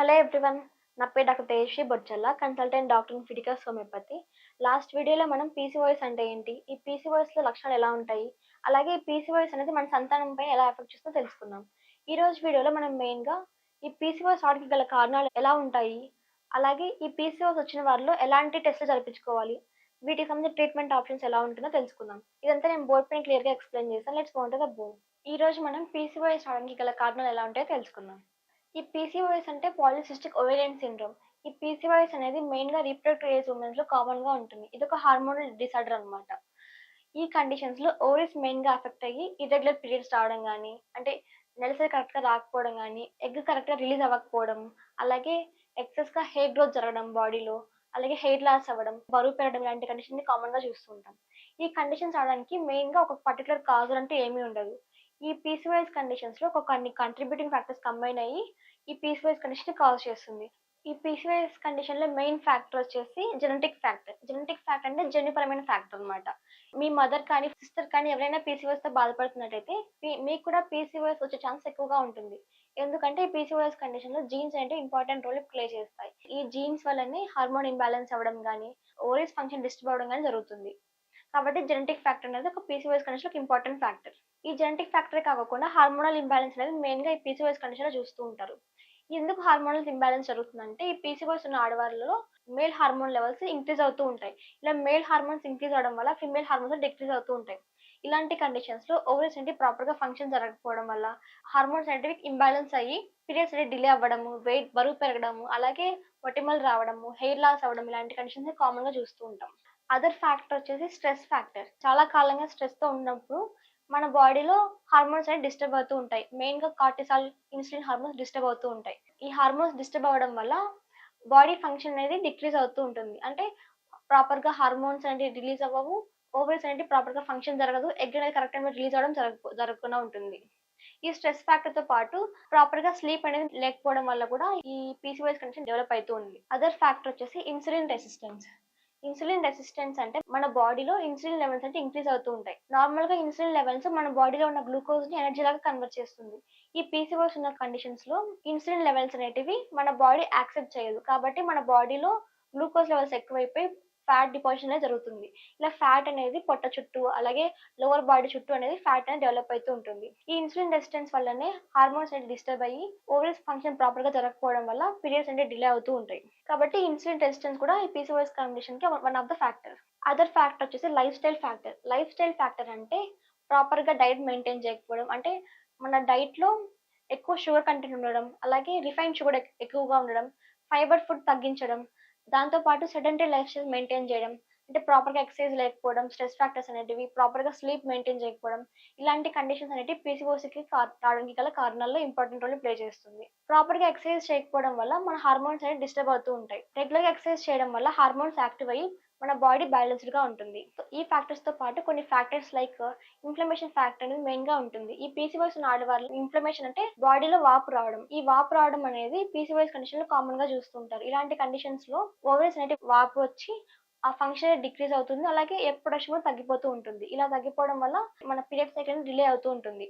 Hello everyone నా పేరు doctor Tejaswi Bochalla consultant doctor in physical homeopathy. Last వీడియోలో మనం పీసీఓఎస్ అంటే ఏంటి? ఈ పీసీఓఎస్లో లక్షణాలు ఎలా ఉంటాయి? అలాగే ఈ పీసీఓఎస్ అనేది మన సంతానంపై ఎలా ఎఫెక్ట్ చేస్తుందో తెలుసుకుందాం. ఈ రోజు వీడియోలో మనం మెయిన్గా ఈ పీసీఓఎస్ రావడానికి గల కారణాలు ఎలా ఉంటాయి? అలాగే ఈ పీసీఓఎస్ వచ్చిన వారిలో ఎలాంటి టెస్టులు జరిపించుకోవాలి? వీటికి సంబంధించిన ట్రీట్మెంట్ ఆప్షన్స్ ఎలా ఉంటుందో తెలుసుకుందాం. ఇదంతా నేను బోర్డ్ పైన క్లియర్గా ఎక్స్ప్లెయిన్ చేస్తాను లెట్స్ గో ద బోర్డ్ ఈ రోజు మనం పీసీఓఎస్ రావడానికి గల కారణాలు ఎలా ఉంటాయో తెలుసుకుందాం. ఈ పీసీఓఎస్ అంటే పాలిసిస్టిక్ ఓవేరియన్ సిండ్రోమ్ ఈ పీసీఓఎస్ అనేది మెయిన్గా రీప్రొడక్టివ్ ఏజ్ ఉమెన్స్లో కామన్గా ఉంటుంది. ఇది ఒక హార్మోనల్ డిసార్డర్ అన్నమాట. ఈ కండిషన్స్లో ఓవరీస్ మెయిన్గా అఫెక్ట్ అయ్యి ఇర్రెగ్యులర్ పీరియడ్స్ రావడం కానీ అంటే నెలసరి కరెక్ట్గా రాకపోవడం కానీ ఎగ్ కరెక్ట్గా రిలీజ్ అవ్వకపోవడం అలాగే ఎక్సెస్గా హెయిర్ గ్రోత్ జరగడం బాడీలో అలాగే హెయిర్ లాస్ అవ్వడం బరువు పెరగడం ఇలాంటి కండిషన్ కామన్గా కామన్గా చూస్తూ ఉంటాం. ఈ కండిషన్స్ రావడానికి మెయిన్గా ఒక పర్టికులర్ కాజ్ అంటే ఏమీ ఉండదు. ఈ పీసీఓఎస్ కండిషన్స్లో ఒక కొన్ని కంట్రిబ్యూటింగ్ ఫ్యాక్టర్స్ కంబైన్ అయ్యి ఈ పీసీఓఎస్ కండిషన్ కాజ్ చేస్తుంది. ఈ పీసీఓఎస్ కండిషన్లో మెయిన్ ఫ్యాక్టర్ వచ్చేసి జెనెటిక్ ఫ్యాక్టర్ జెనెటిక్ ఫ్యాక్టర్ అంటే జన్యుపరమైన ఫ్యాక్టర్ అన్నమాట. మీ మదర్ కానీ సిస్టర్ కానీ ఎవరైనా పీసీఓఎస్తో బాధపడుతున్నట్టయితే మీకు కూడా పీసీఓఎస్ వచ్చే ఛాన్స్ ఎక్కువగా ఉంటుంది. ఎందుకంటే ఈ పీసీఓఎస్ కండిషన్లో జీన్స్ అంటే ఇంపార్టెంట్ రోల్ ప్లే చేస్తాయి. ఈ జీన్స్ వల్లనే హార్మోన్ ఇంబ్యాలెన్స్ అవ్వడం కానీ ఓవరీస్ ఫంక్షన్ డిస్టర్బ్ అవ్వడం కానీ జరుగుతుంది. కాబట్టి జెనెటిక్ ఫ్యాక్టర్ అనేది ఒక పీసీఓఎస్ కండిషన్ ఒక ఇంపార్టెంట్ ఫ్యాక్టర్ ఈ జెనెటిక్ ఫ్యాక్టర్ కాకుండా హార్మోనల్ ఇంబ్యాలెన్స్ అనేది మెయిన్గా ఈ పీసీఓఎస్ కండిషన్లో చూస్తూ ఉంటారు. ఎందుకు హార్మోనల్ ఇంబ్యాలెన్స్ జరుగుతుందంటే ఈ పీసీఓఎస్ ఉన్న ఆడవాళ్ళలో మేల్ హార్మోన్ లెవెల్స్ ఇంక్రీజ్ అవుతూ ఉంటాయి. ఇలా మేల్ హార్మోన్స్ ఇంక్రీజ్ అవడం వల్ల ఫిమేల్ హార్మోన్స్ డిక్రీజ్ అవుతూ ఉంటాయి. ఇలాంటి కండిషన్స్లో ఓవరీస్ అనేవి ప్రాపర్గా ఫంక్షన్ జరగకపోవడం వల్ల హార్మోన్స్ అనేవి ఇంబ్యాలెన్స్ అయ్యి పీరియడ్స్ అనేది డిలే అవ్వడము వెయిట్ బరువు పెరగడము అలాగే ఒటిమల్ రావడము హెయిర్ లాస్ అవ్వడం ఇలాంటి కండిషన్స్ కామన్గా చూస్తూ ఉంటాం. అదర్ ఫ్యాక్టర్ వచ్చేసి స్ట్రెస్ ఫ్యాక్టర్ చాలా కాలంగా స్ట్రెస్తో ఉన్నప్పుడు మన బాడీలో హార్మోన్స్ అనేవి డిస్టర్బ్ అవుతూ ఉంటాయి. మెయిన్గా కార్టిసాల్ ఇన్సులిన్ హార్మోన్స్ డిస్టర్బ్ అవుతూ ఉంటాయి. ఈ హార్మోన్స్ డిస్టర్బ్ అవ్వడం వల్ల బాడీ ఫంక్షన్ అనేది డిక్రీజ్ అవుతూ ఉంటుంది. అంటే ప్రాపర్గా హార్మోన్స్ అనేవి రిలీజ్ అవ్వవు. ఓవరీస్ అనేవి ప్రాపర్గా ఫంక్షన్ జరగదు. ఎగ్ అనేది కరెక్ట్ టైం రిలీజ్ అవ్వడం జరగ జరగకుండా ఉంటుంది. ఈ స్ట్రెస్ ఫ్యాక్టర్తో పాటు ప్రాపర్గా స్లీప్ అనేది లేకపోవడం వల్ల కూడా ఈ పీసీఓఎస్ కండిషన్ డెవలప్ అవుతూ ఉంది. అదర్ ఫ్యాక్టర్ వచ్చేసి ఇన్సులిన్ రెసిస్టెన్స్ ఇన్సులిన్ రెసిస్టెన్స్ అంటే మన బాడీలో ఇన్సులిన్ లెవెల్స్ అంటే ఇంక్రీజ్ అవుతూ ఉంటాయి. నార్మల్గా ఇన్సులిన్ లెవెల్స్ మన బాడీలో ఉన్న గ్లూకోజ్ని ఎనర్జీ లాగా కన్వర్ట్ చేస్తుంది. ఈ పీసీఓస్ ఉన్న కండిషన్స్లో ఇన్సులిన్ లెవెల్స్ అనేటివి మన బాడీ యాక్సెప్ట్ చేయదు. కాబట్టి మన బాడీలో గ్లూకోజ్ లెవెల్స్ ఎక్కువైపోయి ఫ్యాట్ డిపాజిషన్ అనేది జరుగుతుంది. ఇలా ఫ్యాట్ అనేది పొట్ట చుట్టూ అలాగే లోవర్ బాడీ చుట్టూ అనేది ఫ్యాట్ అనేది డెవలప్ అవుతూ ఉంటుంది. ఈ ఇన్సులిన్ రెసిస్టెన్స్ వల్లనే హార్మోన్స్ అనేది డిస్టర్బ్ అయ్యి ఓవరీస్ ఫంక్షన్ ప్రాపర్గా జరగకపోవడం వల్ల పీరియడ్స్ అనేది డిలే అవుతూ ఉంటాయి. కాబట్టి ఇన్సులిన్ రెసిస్టెన్స్ కూడా ఈ PCOS కండిషన్కి one of the factor other factor వచ్చేసి lifestyle factor lifestyle factor అంటే ప్రాపర్గా డైట్ మెయింటైన్ చేయకపోవడం. అంటే మన డైట్లో ఎక్కువ షుగర్ కంటెంట్ ఉండడం అలాగే రిఫైన్ షుగర్ ఎక్కువగా ఉండడం ఫైబర్ ఫుడ్ తగ్గించడం దాంతో పాటు సెడెంటరీ లైఫ్ స్టైల్ మెయింటైన్ చేయడం అంటే ప్రాపర్గా ఎక్సర్సైజ్ లేకపోవడం స్ట్రెస్ ఫ్యాక్టర్స్ అనేటివి ప్రాపర్గా స్లీప్ మెయింటైన్ చేయకపోవడం ఇలాంటి కండిషన్స్ అనేవి పీసీఓసీకి రావడానికి గల కారణాల్లో ఇంపార్టెంట్ రోల్ ప్లే చేస్తుంది. ప్రాపర్గా ఎక్సర్సైజ్ చేయకపోవడం వల్ల మన హార్మోన్స్ అనేవి డిస్టర్బ్ అవుతూ ఉంటాయి. రెగ్యులర్గా ఎక్సర్సైజ్ చేయడం వల్ల హార్మోన్స్ యాక్టివ్ అయ్యి మన బాడీ బ్యాలెన్స్డ్ uh, గా ఉంటుంది. ఈ ఫ్యాక్టర్స్తో పాటు కొన్ని ఫ్యాక్టర్స్ లైక్ ఇన్ఫ్లమేషన్ ఫ్యాక్టర్ అనేది మెయిన్గా ఉంటుంది. ఈ పీసీవైస్ ఉన్న ఆడవాళ్ళు ఇన్ఫ్లమేషన్ అంటే బాడీలో వాపు రావడం. ఈ వాపు రావడం అనేది పీసీవైస్ కండిషన్లో కామన్గా చూస్తుంటారు. ఇలాంటి కండిషన్స్లో ఓవరీస్ అనేవి వాపు వచ్చి ఆ ఫంక్షన్ డిక్రీజ్ అవుతుంది. అలాగే ఎగ్ ప్రొడక్షన్ కూడా తగ్గిపోతూ ఉంటుంది. ఇలా తగ్గిపోవడం వల్ల మన పీరియడ్ సైకిల్ డిలే అవుతూ ఉంటుంది.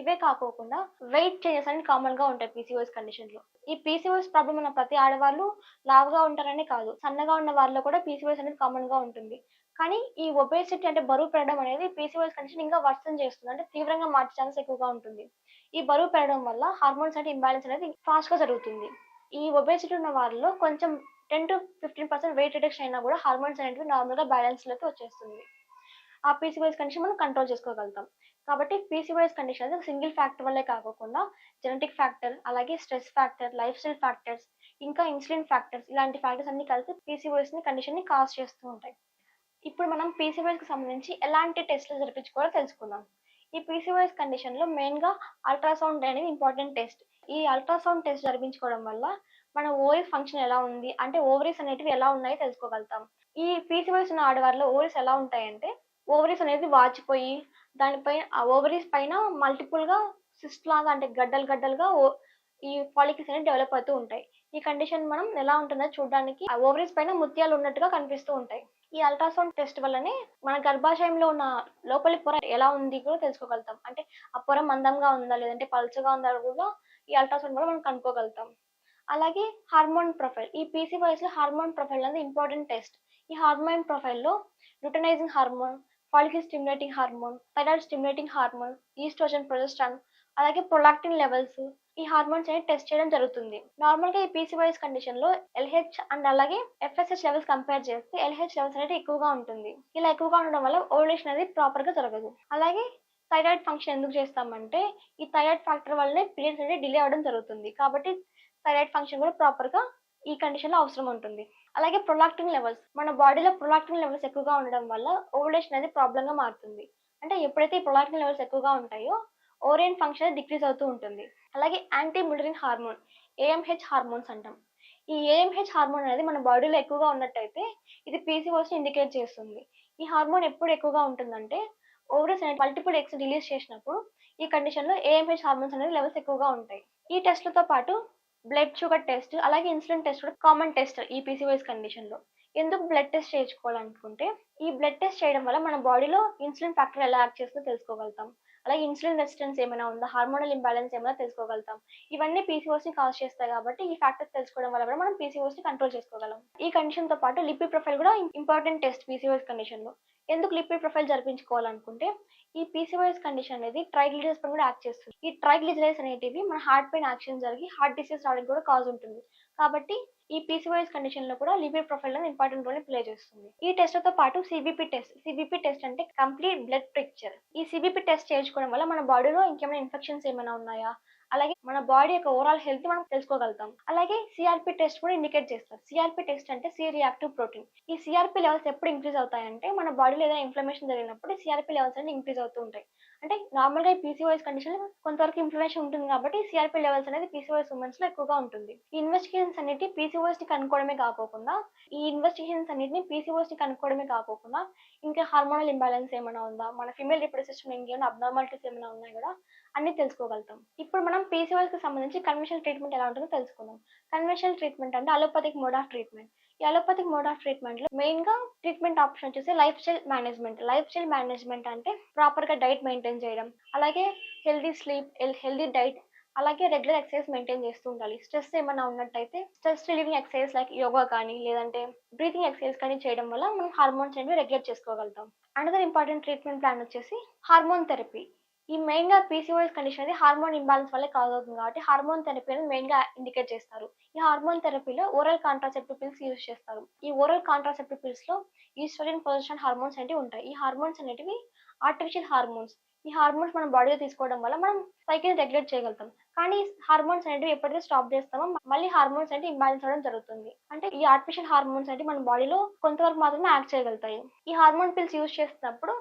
ఇవే కాకోకుండా వెయిట్ చేంజెస్ అనేది కామన్గా ఉంటాయి పీసీఓఎస్ కండిషన్లో. ఈ పీసీఓఎస్ ప్రాబ్లం ఉన్న ప్రతి ఆడవాళ్ళు లావుగా ఉంటారనే కాదు. సన్నగా ఉన్న వాళ్ళలో కూడా పీసీఓఎస్ అనేది కామన్గా ఉంటుంది. కానీ ఈ ఒబేసిటీ అంటే బరువు పెరగడం అనేది పీసీఓఎస్ కండిషన్ ఇంకా వర్షం చేస్తుంది. అంటే తీవ్రంగా మార్చే ఛాన్స్ ఎక్కువగా ఉంటుంది. ఈ బరువు పెరగడం వల్ల హార్మోన్స్ అంటే ఇంబ్యాలెన్స్ అనేది ఫాస్ట్గా జరుగుతుంది. ఈ ఒబేసిటీ ఉన్న వాళ్ళలో కొంచెం ten to fifteen percent weight reduction అయినా కూడా హార్మోన్స్ అనేవి నార్మల్గా బ్యాలెన్స్లోకి వచ్చేస్తుంది. ఆ పీసీఓఎస్ కండిషన్ మనం కంట్రోల్ చేసుకోగలుగుతాం. కాబట్టి పీసీఓఎస్ కండిషన్ అనేది సింగిల్ ఫ్యాక్టర్ వల్లే కాకుండా జెనెటిక్ ఫ్యాక్టర్ అలాగే stress factor lifestyle factors ఇంకా ఇన్సులిన్ ఫ్యాక్టర్స్ ఇలాంటి ఫ్యాక్టర్స్ అన్ని కలిసి పీసీఓఎస్ కండిషన్ని కాజ్ చేస్తూ ఉంటాయి. ఇప్పుడు మనం పీసీఓఎస్కి సంబంధించి ఎలాంటి టెస్ట్లు జరిపించుకోవాలో తెలుసుకుందాం. ఈ పీసీఓఎస్ కండిషన్లో మెయిన్గా అల్ట్రాసౌండ్ అనేది ఇంపార్టెంట్ టెస్ట్ ఈ అల్ట్రాసౌండ్ టెస్ట్ జరిపించుకోవడం వల్ల మన ఓవరీస్ ఫంక్షన్ ఎలా ఉంది? అంటే ఓవరీస్ అనేటివి ఎలా ఉన్నాయో తెలుసుకోగలుగుతాం. ఈ పీసీవైస్ ఉన్న ఆడవారిలో ఓవరీస్ ఎలా ఉంటాయంటే ఓవరీస్ అనేది వాచిపోయి దానిపై ఆ ఓవరీస్ పైన మల్టిపుల్గా సిస్ట్ లాగా అంటే గడ్డలు గడ్డలుగా ఓ- ఈ ఫాలికల్స్ అనేవి డెవలప్ అవుతూ ఉంటాయి. ఈ కండిషన్ మనం ఎలా ఉంటుందో చూడడానికి ఆ ఓవరీస్ పైన ముత్యాలు ఉన్నట్టుగా కనిపిస్తూ ఉంటాయి. ఈ అల్ట్రాసౌండ్ టెస్ట్ వల్లనే మన గర్భాశయంలో ఉన్న లోపలి పొర ఎలా ఉంది కూడా తెలుసుకోగలుగుతాం. అంటే ఆ పొర మందంగా ఉందా లేదంటే పలుచగా ఉందా కూడా ఈ అల్ట్రాసౌండ్ వల్ల మనం కనుక్కోగలుగుతాం. అలాగే హార్మోన్ ప్రొఫైల్ ఈ పీసీఓఎస్లో హార్మోన్ ప్రొఫైల్ అనేది ఇంపార్టెంట్ టెస్ట్. ఈ హార్మోన్ ప్రొఫైల్లో luteinizing hormone follicle stimulating hormone thyroid stimulating hormone estrogen progesterone అలాగే ప్రొలాక్టిన్ లెవెల్స్ ఈ హార్మోన్స్ అనేది టెస్ట్ చేయడం జరుగుతుంది. నార్మల్గా ఈ పీసీవైస్ కండిషన్లో ఎల్హెచ్ అండ్ అలాగే ఎఫ్ఎస్హెచ్ లెవెల్స్ కంపేర్ చేస్తే ఎల్హెచ్ లెవెల్స్ అనేది ఎక్కువగా ఉంటుంది. ఇలా ఎక్కువగా ఉండడం వల్ల ఓవలేషన్ అనేది ప్రాపర్గా జరగదు. అలాగే థైరాయిడ్ ఫంక్షన్ ఎందుకు చేస్తామంటే ఈ థైరాయిడ్ ఫ్యాక్టర్ వల్లనే పీరియడ్స్ అనేది డిలే అవ్వడం జరుగుతుంది. కాబట్టి థైరాయిడ్ ఫంక్షన్ కూడా ప్రాపర్గా ఈ కండిషన్లో అవసరం ఉంటుంది. అలాగే ప్రొలాక్టిన్ లెవెల్స్ మన బాడీలో ప్రొలాక్టిన్ లెవెల్స్ ఎక్కువగా ఉండడం వల్ల ఓవలేషన్ అనేది ప్రాబ్లంగా మారుతుంది. అంటే ఎప్పుడైతే ఈ ప్రొలాక్టిన్ లెవెల్స్ ఎక్కువగా ఉంటాయో ఓరియన్ ఫంక్షన్ డిక్రీజ్ అవుతూ ఉంటుంది. అలాగే anti Mullerian hormone AMH hormones అంటాం. ఈ ఏఎంహెచ్ హార్మోన్ అనేది మన బాడీలో ఎక్కువగా ఉన్నట్టయితే ఇది పీసీఓస్ ఇండికేట్ చేస్తుంది. ఈ హార్మోన్ ఎప్పుడు ఎక్కువగా ఉంటుందంటే ఓవరీస్ అనేది మల్టిపుల్ ఎగ్స్ రిలీజ్ చేసినప్పుడు ఈ కండిషన్లో ఏఎంహెచ్ హార్మోన్స్ అనేది లెవెల్స్ ఎక్కువగా ఉంటాయి. ఈ టెస్ట్లతో పాటు బ్లడ్ షుగర్ టెస్ట్ అలాగే ఇన్సులిన్ టెస్ట్ కూడా కామన్ టెస్ట్ ఈ పీసీఓఎస్ కండిషన్లో ఎందుకు బ్లడ్ టెస్ట్ చేయించుకోవాలనుకుంటే ఈ బ్లడ్ టెస్ట్ చేయడం వల్ల మన బాడీలో ఇన్సులిన్ ఫ్యాక్టర్ ఎలా యాక్ట్ చేస్తుందో తెలుసుకోగలుగుతాం. అలాగే ఇన్సులిన్ రెసిస్టెన్స్ ఏమైనా ఉందా? హార్మోనల్ ఇంబ్యాలెన్స్ ఏమైనా తెలుసుకోగలుగుతాం. ఇవన్నీ పీసీఓస్ని కాజ్ చేస్తాయి కాబట్టి ఈ ఫ్యాక్టర్స్ తెలుసుకోవడం వల్ల కూడా మనం పీసీఓస్ని కంట్రోల్ చేసుకోగలం. ఈ కండిషన్తో పాటు లిపిడ్ ప్రొఫైల్ కూడా ఇంపార్టెంట్ టెస్ట్ పీసీఓఎస్ కండిషన్లో. ఎందుకు లిపిడ్ ప్రొఫైల్ జరిపించుకోవాలనుకుంటే ఈ పీసీఓఎస్ కండిషన్ అనేది ట్రైగ్లిజరైస్ పైన కూడా యాక్ట్ చేస్తుంది. ఈ ట్రైగ్లిజరైస్ అనేటివి మన హార్ట్ పైన యాక్షన్ జరిగి హార్ట్ డిసీజ్ రావడానికి కూడా కాజ్ ఉంటుంది. కాబట్టి ఈ పీసీఓఎస్ కండిషన్లో కూడా లిపిడ్ ప్రొఫైల్ అనేది ఇంపార్టెంట్ రోల్ ప్లే చేస్తుంది. ఈ టెస్ట్తో పాటు సిబిపి టెస్ట్ సిబిపి టెస్ట్ అంటే కంప్లీట్ బ్లడ్ పిక్చర్ ఈ సిబిపి టెస్ట్ చేయించుకోవడం వల్ల మన బాడీలో ఇంకేమైనా ఇన్ఫెక్షన్స్ ఏమైనా ఉన్నాయా? అలాగే మన బాడీ యొక్క ఓవరాల్ హెల్త్ మనం తెలుసుకోగలుగుతాం. అలాగే సిఆర్పి టెస్ట్ కూడా ఇండికేట్ చేస్తారు. సిఆర్పి టెస్ట్ అంటే సి రియాక్టివ్ ప్రోటీన్ ఈ సిఆర్పి లెవెల్స్ ఎప్పుడు ఇంక్రీజ్ అవుతాయంటే మన బాడీలో ఏదైనా ఇన్ఫ్లమేషన్ జరిగినప్పుడు సిఆర్పి లెవెల్స్ అనేది ఇంక్రీజ్ అవుతూ ఉంటాయి. అంటే నార్మల్గా ఈ పీసీఓఎస్ కండిషన్ కొంతవరకు ఇన్ఫ్లమేషన్ ఉంటుంది కాబట్టి సిఆర్పి లెవెల్స్ అనేది పీసీఓఎస్ ఉమెన్స్లో ఎక్కువగా ఉంటుంది. ఈ ఇన్వెస్టిగేషన్స్ అన్నిటి పీసీఓఎస్ని కనుక్కోవడమే కాకోకుండా ఈ ఇన్వెస్టిగేషన్స్ అన్నిటిని పీసీఓఎస్ని కనుక్కోవడమే కాకోకుండా ఇంకా హార్మోనల్ ఇంబ్యాలెన్స్ ఏమైనా ఉందా? మన ఫీమేల్ రిప్రొడక్టివ్ సిస్టమ్ ఇంకేమైనా అబ్నార్మాలిటీస్ ఏమైనా ఉన్నాయి కూడా అన్ని తెలుసుకోగలుగుతాం. ఇప్పుడు మనం పీసీఓఎస్కి సంబంధించి కన్వెన్షనల్ ట్రీట్మెంట్ ఎలా ఉంటుందో తెలుసుకుందాం. కన్వెన్షనల్ ట్రీట్మెంట్ అంటే అలోపతిక్ మోడ్ ఆఫ్ ట్రీట్మెంట్ ఈ అలోపతిక్ మోడ్ ఆఫ్ ట్రీట్మెంట్లో మెయిన్గా ట్రీట్మెంట్ ఆప్షన్ వచ్చేసి lifestyle management lifestyle management అంటే ప్రాపర్గా డైట్ మెయింటైన్ చేయడం. అలాగే హెల్దీ స్లీప్ హెల్దీ డైట్ అలాగే రెగ్యులర్ ఎక్సర్సైజ్ మెయింటైన్ చేస్తూ ఉండాలి. స్ట్రెస్ ఏమైనా ఉన్నట్టయితే stress relieving exercise like yoga కానీ లేదంటే బ్రీతింగ్ ఎక్సర్సైజ్ కానీ చేయడం వల్ల మనం హార్మోన్స్ అనేవి రెగ్యులేట్ చేసుకోగలుగుతాం. అనదర్ ఇంపార్టెంట్ ట్రీట్మెంట్ ప్లాన్ వచ్చేసి హార్మోన్ థెరపీ ఈ మెయిన్గా పీసీఓఎస్ కండిషన్ అనేది హార్మోన్ ఇంబాలెన్స్ వల్ల కాజ్ అవుతుంది కాబట్టి హార్మోన్ థెరపీ అనేది మెయిన్గా ఇండికేట్ చేస్తారు. ఈ హార్మోన్ థెరపీలో ఓరల్ కాంట్రాసెప్టివ్ పిల్స్ యూజ్ చేస్తారు. ఈ ఓరల్ కాంట్రాసెప్టివ్ పిల్స్లో ఈస్ట్రోజన్ పొజిషన్ హార్మోన్స్ అనేవి ఉంటాయి. ఈ హార్మోన్స్ అనేటివి ఆర్టిఫిషియల్ హార్మోన్స్ ఈ హార్మోన్స్ మనం బాడీలో తీసుకోవడం వల్ల మనం సైకిల్ రెగ్యులేట్ చేయగలుగుతాం. కానీ హార్మోన్స్ అనేవి ఎప్పుడైతే స్టాప్ చేస్తామో మళ్ళీ హార్మోన్స్ అంటే ఇంబ్యాలెన్స్ అవ్వడం జరుగుతుంది. అంటే ఈ ఆర్టిఫిషియల్ హార్మోన్స్ అంటే మన బాడీలో కొంతవరకు మాత్రమే యాక్ట్ చేయగలుగుతాయి. ఈ హార్మోన్ పిల్స్ యూజ్ చేసినప్పుడు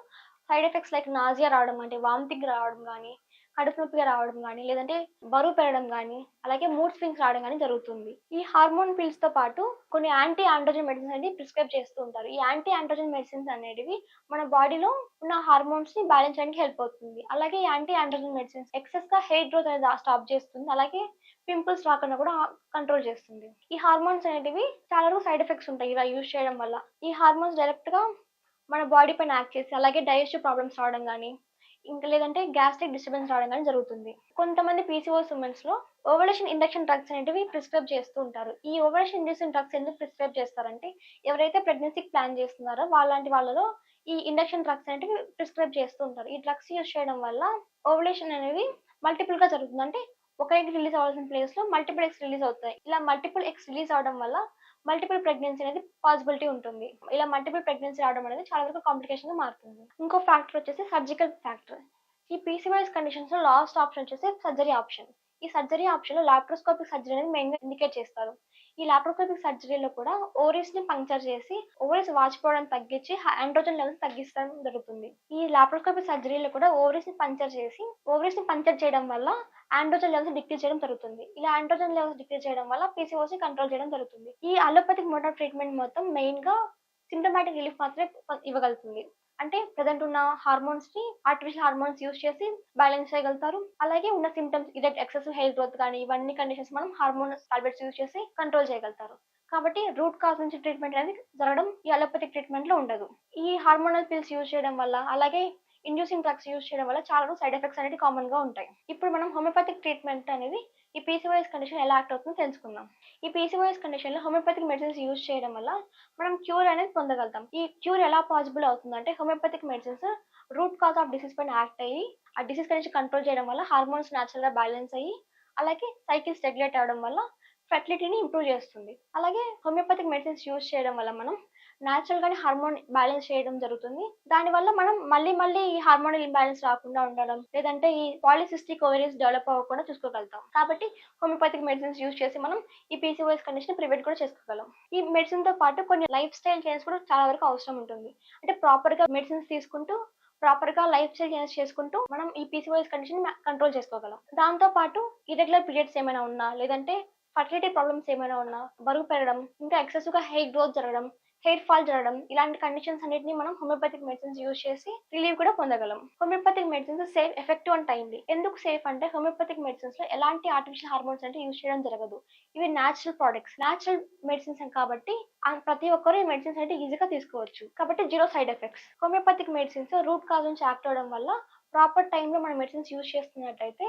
సైడ్ ఎఫెక్ట్స్ లైక్ నాజియా రావడం అంటే వామిటింగ్ రావడం కానీ కడుపు నొప్పిగా రావడం కానీ లేదంటే బరువు పెరగడం కానీ అలాగే మూడ్ స్వింగ్స్ రావడం కానీ జరుగుతుంది. ఈ హార్మోన్ పిల్స్తో పాటు కొన్ని యాంటీ ఆండ్రోజన్ మెడిసిన్స్ అనేది ప్రిస్క్రైబ్ చేస్తూ ఉంటారు. ఈ యాంటీ ఆండ్రోజన్ మెడిసిన్స్ అనేటివి మన బాడీలో ఉన్న హార్మోన్స్ని బ్యాలెన్స్ చేయడానికి హెల్ప్ అవుతుంది. అలాగే యాంటీ ఆండ్రోజన్ మెడిసిన్స్ ఎక్సెస్గా హెయిర్ గ్రోత్ అనేది స్టాప్ చేస్తుంది. అలాగే పింపుల్స్ రాకుండా కూడా కంట్రోల్ చేస్తుంది. ఈ హార్మోన్స్ అనేటివి చాలా వరకు సైడ్ ఎఫెక్ట్స్ ఉంటాయి ఇలా యూజ్ చేయడం వల్ల. ఈ హార్మోన్స్ డైరెక్ట్గా మన బాడీ పైన యాక్ట్ చేసి అలాగే డైజెస్టివ్ ప్రాబ్లమ్స్ రావడం కానీ ఇంకా లేదంటే గ్యాస్ట్రిక్ డిస్టర్బెన్స్ రావడం కానీ జరుగుతుంది. కొంతమంది పీసీఓస్ ఉమెన్స్లో ఓవలేషన్ ఇండక్షన్ డ్రగ్స్ అనేటివి ప్రిస్క్రైబ్ చేస్తూ ఉంటారు. ఈ ఓవలేషన్ ఇండక్షన్ డ్రగ్స్ ఎందుకు ప్రిస్క్రైబ్ చేస్తారంటే ఎవరైతే ప్రెగ్నెన్సీకి ప్లాన్ చేస్తున్నారో వాళ్ళంటి వాళ్ళలో ఈ ఇండక్షన్ డ్రగ్స్ అనేటివి ప్రిస్క్రైబ్ చేస్తూ ఉంటారు. ఈ డ్రగ్స్ యూజ్ చేయడం వల్ల ఓవలేషన్ అనేది మల్టిపుల్గా జరుగుతుంది. అంటే ఒక ఎగ్ రిలీజ్ అవ్వాల్సిన ప్లేస్లో మల్టిపుల్ ఎగ్స్ రిలీజ్ అవుతాయి. ఇలా మల్టిపుల్ ఎగ్స్ రిలీజ్ అవడం వల్ల మల్టిపుల్ ప్రెగ్నెన్సీ అనేది పాసిబిలిటీ ఉంటుంది. ఇలా మల్టిపుల్ ప్రెగ్నెన్సీ రావడం అనేది చాలా వరకు కాంప్లికేషన్గా మారుతుంది. ఇంకో ఫ్యాక్టర్ వచ్చేసి సర్జికల్ ఫ్యాక్టర్. ఈ పీసీవైస్ కండిషన్స్లో లాస్ట్ ఆప్షన్ వచ్చేసి సర్జరీ ఆప్షన్. ఈ సర్జరీ ఆప్షన్లో లాప్రోస్కోపిక్ సర్జరీ అనేది మెయిన్గా ఇండికేట్ చేస్తారు. ఈ లాప్రోస్కోపిక్ సర్జరీలో కూడా ఓవరీస్ని పంక్చర్ చేసి ఓవరీస్ వాచిపోవడం తగ్గించి ఆండ్రోజన్ లెవెల్స్ తగ్గించడం జరుగుతుంది. ఈ లాప్రోస్కోపిక్ సర్జరీలో కూడా ఓవరీస్ని పంక్చర్ చేసి ఓవరీస్ని పంక్చర్ చేయడం వల్ల ఆండ్రోజన్ లెవెల్స్ డిక్రీజ్ చేయడం జరుగుతుంది. ఇలా ఆండ్రోజన్ లెవెల్స్ డిక్రీజ్ చేయడం వల్ల పీసీఓస్ కంట్రోల్ చేయడం జరుగుతుంది. ఈ అలోపతిక్ మోడ్ ఆఫ్ ట్రీట్మెంట్ మొత్తం మెయిన్గా సిమ్టమాటిక్ రిలీఫ్ మాత్రమే ఇవ్వగలుగుతుంది. అంటే ప్రజెంట్ ఉన్న హార్మోన్స్ని ఆర్టిఫిషియల్ హార్మోన్స్ యూస్ చేసి బ్యాలెన్స్ చేయగలుగుతారు. అలాగే ఉన్న సిమ్టమ్స్ ఇదే ఎక్సెసివ్ హెయిర్ గ్రోత్ కానీ ఇవన్నీ కండిషన్స్ మనం హార్మోన్ టాబ్లెట్స్ యూస్ చేసి కంట్రోల్ చేయగలుగుతారు. కాబట్టి రూట్ కాజ్ నుంచి ట్రీట్మెంట్ అనేది జరగడం ఈ అలోపతిక్ ట్రీట్మెంట్లో ఉండదు. ఈ హార్మోనల్ పిల్స్ యూజ్ చేయడం వల్ల అలాగే ఇండ్యూసింగ్ డ్రగ్స్ యూజ్ చేయడం వల్ల చాలా సైడ్ ఎఫెక్ట్స్ అనేది కామన్గా ఉంటాయి. ఇప్పుడు మనం హోమియోపతిక్ ట్రీట్మెంట్ అనేది ఈ పీసీఓఎస్ కండిషన్ ఎలా యాక్ట్ అవుతుందో తెలుసుకుందాం. ఈ పీసీఓఎస్ కండిషన్లో హోమియోపతిక్ మెడిసిన్స్ యూజ్ చేయడం వల్ల మనం క్యూర్ అనేది పొందగలుగుతాం. ఈ క్యూర్ ఎలా పాసిబుల్ అవుతుందంటే homeopathic medicines root cause of disease పైన యాక్ట్ అయ్యి ఆ డిసీజ్ కండిషన్ కంట్రోల్ చేయడం వల్ల హార్మోన్స్ న్యాచురల్గా బ్యాలెన్స్ అయ్యి అలాగే సైకిల్స్ రెగ్యులేట్ అవ్వడం వల్ల ఫెర్టిలిటీని ఇంప్రూవ్ చేస్తుంది. అలాగే హోమియోపతిక్ మెడిసిన్స్ యూజ్ చేయడం వల్ల మనం న్యాచురల్గానే హార్మోన్ బ్యాలెన్స్ చేయడం జరుగుతుంది. దానివల్ల మనం మళ్ళీ మళ్ళీ ఈ హార్మోనల్ ఇంబ్యాలెన్స్ రాకుండా ఉండడం లేదంటే ఈ పాలిసిస్టిక్ ఓవరీస్ డెవలప్ అవ్వకుండా చూసుకోగలుగుతాం. కాబట్టి హోమియోపతిక్ మెడిసిన్స్ యూజ్ చేసి మనం ఈ పీసీఓఎస్ కండిషన్ ప్రివెంట్ కూడా చేసుకోగలం. ఈ మెడిసిన్తో పాటు కొన్ని లైఫ్ స్టైల్ చేంజ్ కూడా చాలా వరకు అవసరం ఉంటుంది. అంటే ప్రాపర్గా మెడిసిన్స్ తీసుకుంటూ ప్రాపర్గా లైఫ్ స్టైల్ చేంజ్ చేసుకుంటూ మనం ఈ పీసీఓఎస్ కండిషన్ కంట్రోల్ చేసుకోగలం. దాంతో పాటు ఇరెగ్యులర్ పీరియడ్స్ ఏమైనా ఉన్నా లేదంటే ఫర్టిలిటీ ప్రాబ్లమ్స్ ఏమైనా ఉన్నా బరువు పెరగడం ఇంకా ఎక్సెసివ్గా హెయిర్ గ్రోత్ జరగడం హెయిర్ ఫాల్ జరగడం ఇలాంటి కండిషన్స్ అన్నిటిని మనం హోమియోపతిక్ మెడిసిన్స్ యూజ్ చేసి రిలీవ్ కూడా పొందగలం. Homeopathic medicines safe effective and timely ఎందుకు సేఫ్ అంటే హోమియోపతిక్ మెడిసిన్స్లో ఎలాంటి ఆర్టిఫిషియల్ హార్మోన్స్ అంటే యూజ్ చేయడం జరగదు. ఇవి న్యాచురల్ ప్రోడక్ట్స్ న్యాచురల్ మెడిసిన్స్ కాబట్టి ప్రతి ఒక్కరు ఈ మెడిసిన్స్ అంటే ఈజీగా తీసుకోవచ్చు. కాబట్టి zero side effects homeopathic medicines root cause నుంచి యాక్ట్ అవడం వల్ల ప్రాపర్ టైంలో మనం మెడిసిన్స్ యూజ్ చేస్తున్నట్టయితే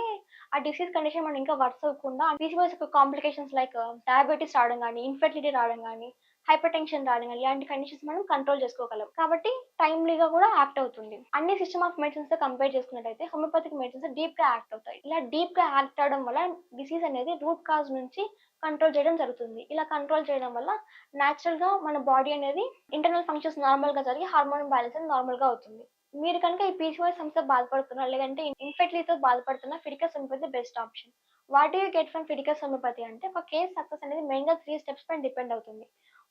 ఆ డిసీజ్ కండిషన్ మనం ఇంకా వర్స్ అవ్వకుండా పీసీఓఎస్ కాంప్లికేషన్స్ లైక్ డయాబెటీస్ రావడం కానీ ఇన్ఫెర్టిలిటీ రావడం కానీ హైపర్ టెన్షన్ రావడం ఇలాంటి కండిషన్స్ మనం కంట్రోల్ చేసుకోగలం. కాబట్టి టైమ్లీగా కూడా యాక్ట్ అవుతుంది. అన్ని సిస్టమ్ ఆఫ్ మెడిసిన్స్తో కంపేర్ చేసుకున్నట్టయితే హోమియోపతిక్ మెడిసిన్స్ డీప్గా యాక్ట్ అవుతాయి. ఇలా డీప్గా యాక్ట్ అవడం వల్ల డిసీజ్ అనేది రూట్ కాజ్ నుంచి కంట్రోల్ చేయడం జరుగుతుంది. ఇలా కంట్రోల్ చేయడం వల్ల న్యాచురల్గా మన బాడీ అనేది ఇంటర్నల్ ఫంక్షన్స్ నార్మల్గా జరిగి హార్మోన్ బ్యాలెన్స్ నార్మల్గా అవుతుంది. మీరు కనుక ఈ పీసీఓఎస్ సమస్య బాధపడుతున్నా లేదంటే ఇన్ఫెక్ట్లీతో బాధపడుతున్న Fiticus homeopathy best option what you get from Fiticus homeopathy అంటే ఒక కేస్ సక్సెస్ అనేది మెయిన్గా త్రీ స్టెప్స్ పైన డిపెండ్ అవుతుంది.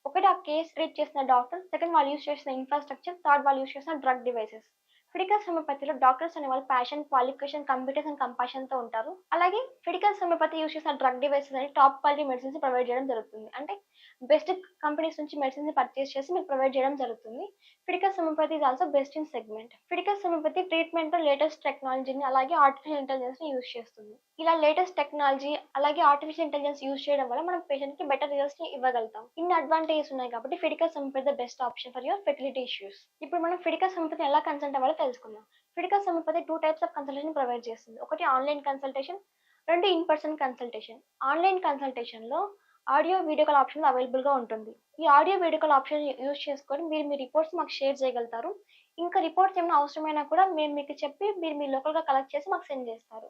ఒకటి ఆ కేస్ ట్రీట్ చేసిన డాక్టర్ సెకండ్ వాళ్ళు యూస్ చేసిన ఇన్ఫ్రాస్ట్రక్చర్ థర్డ్ వాళ్ళు యూస్ చేసిన డ్రగ్ డివైసెస్ ఫిడికల్ హోమియోపతిలో డాక్టర్స్ అనే వాళ్ళు ప్యాషన్ క్వాలిఫికేషన్ కంప్యూటర్స్ అండ్ కంపాషన్తో ఉంటారు. అలాగే ఫిడికల్ హోమియోపతి యూస్ చేసిన డ్రగ్ డివైసెస్ అని టాప్ క్వాలిటీ మెడిసిన్స్ ప్రొవైడ్ చేయడం జరుగుతుంది. అంటే బెస్ట్ కంపెనీస్ నుంచి మెడిసిన్స్ పర్చేస్ చేసి మీకు ప్రొవైడ్ చేయడం జరుగుతుంది. Fiticus homeopathy is also best in segment Fiticus homeopathy treatment latest టెక్నాలజీని అలాగే ఆర్టిఫిషియల్ ఇంటెలిజెన్స్ని యూస్ చేస్తుంది. ఇలా లేటెస్ట్ టెక్నాలజీ అలాగే ఆర్టిఫిషియల్ ఇంటెలిజెన్స్ యూస్ చేయడం వల్ల మనం పేషెంట్కి బెటర్ రిజల్ట్స్ని ఇవ్వగలుగుతాం. ఇన్ని అడ్వాంటేజెస్ ఉన్నాయి కాబట్టి Fiticus homeopathy the best option for your fertility issues ఇప్పుడు మనం ఫిడికల్ హోమియోపతి ఎలా కన్సల్ట్ అవ్వాలో తెలుసుకుందాం. Fiticus homeopathy two types of consultation provide చేస్తుంది. ఒకటి ఆన్లైన్ కన్సల్టేషన్ రెండు ఇన్ పర్సన్ కన్సల్టేషన్ ఆన్లైన్ కన్సల్టేషన్లో ఆడియో వీడియో కాల్ ఆప్షన్ అవైలబుల్గా ఉంటుంది. ఈ audio video call option use చేసుకొని మీరు మీ రిపోర్ట్స్ మాకు షేర్ చేయగలుగుతారు. ఇంకా రిపోర్ట్స్ ఏమైనా అవసరమైనా కూడా మేము మీకు చెప్పి మీరు మీ లోకల్గా కలెక్ట్ చేసి మాకు సెండ్ చేస్తారు.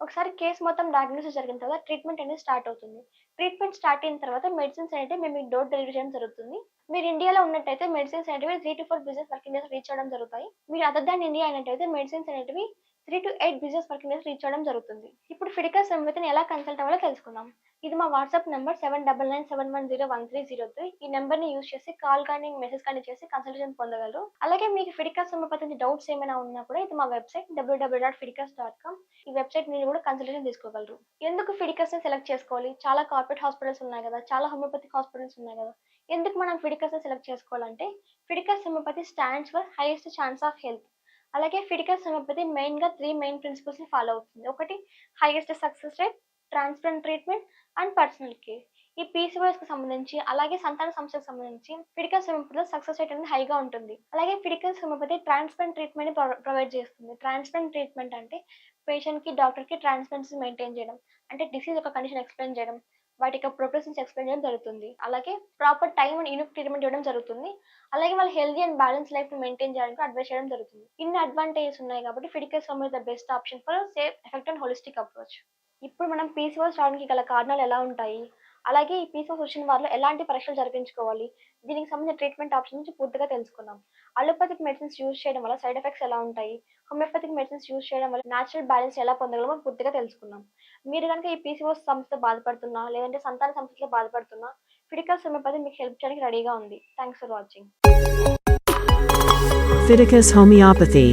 ఒకసారి కేసు మొత్తం డయాగ్నోసిస్ జరిగిన తర్వాత ట్రీట్మెంట్ అనేది స్టార్ట్ అవుతుంది. ట్రీట్మెంట్ స్టార్ట్ అయిన తర్వాత మెడిసిన్స్ అనేవి మేము మీకు డోర్ డెలివరీ చేయడం జరుగుతుంది. మీరు ఇండియాలో ఉన్నట్టయితే మెడిసిన్స్ అనేటివి three to four business working days reach అవ్వడం జరుగుతాయి. మీరు అదర్ దాన్ ఇండియా అయినట్టయితే మెడిసిన్స్ అనేటివి three to eight business working days reach అవ్వడం జరుగుతుంది. ఇప్పుడు ఫిడికస్ సంహితని ఎలా కన్సల్ట్ అవ్వాలో తెలుసుకుందాం. ఇది మా WhatsApp number seven double nine seven one zero one three zero three ఈ నెంబర్ని యూస్ చేసి కాల్ కానీ మెసేజ్ కానీ చేసి కన్సల్టేషన్ పొందగలరు. అలాగే మీకు ఫిడికస్ సంబంధించిన డౌట్స్ ఏమైనా ఉన్నా కూడా ఇది మా వెబ్సైట్ డబ్ల్యూడబ్ల్యూ డాట్ ఫిడికస్ డాట్ కామ్ ఈ వెబ్సైట్ మీరు కూడా కన్సల్టేషన్ తీసుకోగలరు. ఎందుకు ఫిడికల్స్ని సెలెక్ట్ చేసుకోవాలి? చాలా కార్పొరేట్ హాస్పిటల్స్ ఉన్నాయి కదా చాలా హోమియోపతిక్ హాస్పిటల్స్ ఉన్నాయి కదా. ఎందుకు మనం ఫిడికల్స్ని సెలెక్ట్ చేసుకోవాలంటే Fiticus homeopathy stands for highest chance of health అలాగే ఫిడికల్ హోమియోపతి మెయిన్గా త్రీ మెయిన్ ప్రిన్సిపల్స్ని ఫాలో అవుతుంది. ఒకటి highest success rate transplant treatment and personal care. ఈ పీసీఓఎస్కి సంబంధించి అలాగే సంతాన సమస్యకు సంబంధించి ఫిడికల్ హోమియోపతిలో సక్సెస్ రేట్ అనేది హైగా ఉంటుంది. అలాగే Fiticus homeopathy transplant treatment provide చేస్తుంది. ట్రాన్స్ప్లాంట్ ట్రీట్మెంట్ అంటే పేషెంట్కి డాక్టర్కి మెయింటైన్ చేయడం అంటే డిసీజ్ యొక్క కండిషన్ ఎక్స్ప్లెయిన్ చేయడం వాటి యొక్క ప్రోగ్రెస్ ఎక్స్ప్లెయిన్ చేయడం జరుగుతుంది. అలాగే proper time and unique treatment ఇవ్వడం జరుగుతుంది. అలాగే వాళ్ళ హెల్దీ అండ్ బ్యాలెన్స్ లైఫ్ని మెయింటైన్ చేయడానికి అడ్వైస్ చేయడం జరుగుతుంది. ఇన్ని అడ్వాంటేజెస్ ఉన్నాయి కాబట్టి Fiticus is the best option for safe effect and holistic approach ఇప్పుడు మనం పీసీఓస్ రావడానికి గల కారణాలు ఎలా ఉంటాయి? అలాగే ఈ పీసెస్ వచ్చిన వారిలో ఎలాంటి పరీక్షలు జరిపించుకోవాలి? దీనికి సంబంధించిన ట్రీట్మెంట్ ఆప్షన్ నుంచి పూర్తిగా తెలుసుకున్నాం అలోపతిక్ మెడిసిన్స్ యూజ్ చేయడం వల్ల సైడ్ ఎఫెక్ట్స్ ఎలా ఉంటాయి? హోమియోపతిక్ మెడిసిన్స్ యూజ్ చేయడం వల్ల న్యాచురల్ బ్యాలెన్స్ ఎలా పొందగలమో పూర్తిగా తెలుసుకున్నాం మీరు కనుక ఈ పీసీఓస్ సంస్థ బాధపడుతున్నా లేదంటే సంతాన సమస్యతో బాధపడుతున్నా ఫిడికల్స్ హోమియోపతి మీకు హెల్ప్ చేయడానికి రెడీగా ఉంది. Thanks for watching Fiticus Homeopathy.